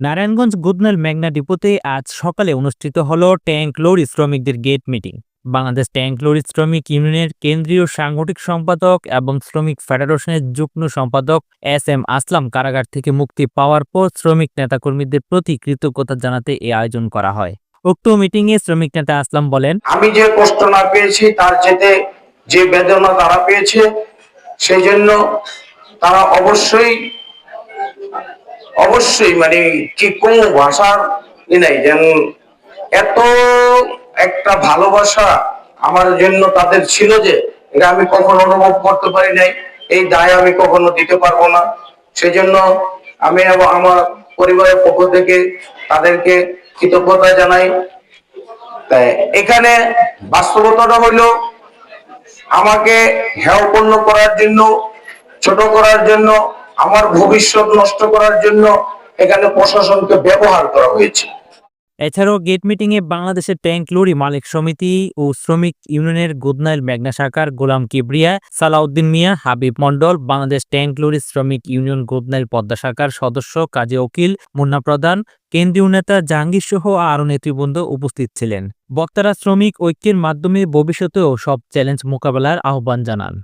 নারায়ণগঞ্জ গুদনাল মেঘনা ডিপোতে আজ সকালে অনুষ্ঠিত হল ট্যাঙ্ক লরি শ্রমিকদের gate meeting. Bangladesh tank lorry শ্রমিক ইউনিয়নের কেন্দ্রীয় সাংগঠনিক সম্পাদক এবং শ্রমিক ফেডারেশনের যুগ্ম সম্পাদক এস এম আসলাম কারাগার থেকে মুক্তি পাওয়ার পর শ্রমিক নেতাকর্মীদের প্রতি কৃতজ্ঞতা জানাতে এই আয়োজন করা হয়। উক্ত মিটিংয়ে শ্রমিক নেতা আসলাম বলেন, আমি যে কষ্ট না পেয়েছি, তার যেতে যে বেদনা তারা পেয়েছে সেই জন্য তারা অবশ্যই অবশ্যই মানে কি কোনো ভাষার নাই, যেন এত একটা ভালোবাসা আমার জন্য তাদের ছিল যে, এটা আমি কখনো অনুভব করতে পারি নাই, এই দায় আমি কখনো দিতে পারব না। সেই জন্য আমি আমার পরিবারের পক্ষ থেকে তাদেরকে কৃতজ্ঞতা জানাই। এখানে বাস্তবতাটা হলো আমাকে হেয়পূর্ণ করার জন্য, ছোট করার জন্য আমার ভবিষ্যৎ নষ্ট করার জন্য এখানে প্রশাসনকে ব্যবহার করা হয়েছে। এছাড়াও গেট মিটিংয়ে বাংলাদেশের ট্যাঙ্ক লরি মালিক সমিতি ও শ্রমিক ইউনিয়নের গুদনাইল মেঘনা শাখার গোলাম কিবরিয়া, সালাউদ্দিন মিয়া, হাবিব মন্ডল বাংলাদেশ ট্যাঙ্ক লরি শ্রমিক ইউনিয়ন গুদনাইল পদ্মা শাখার সদস্য কাজী ওকিল মুন্না প্রধান, কেন্দ্রীয় নেতা জাহাঙ্গীর সহ আরও নেতৃবৃন্দ উপস্থিত ছিলেন। বক্তারা শ্রমিক ঐক্যের মাধ্যমে ভবিষ্যতেও সব চ্যালেঞ্জ মোকাবেলার আহ্বান জানান।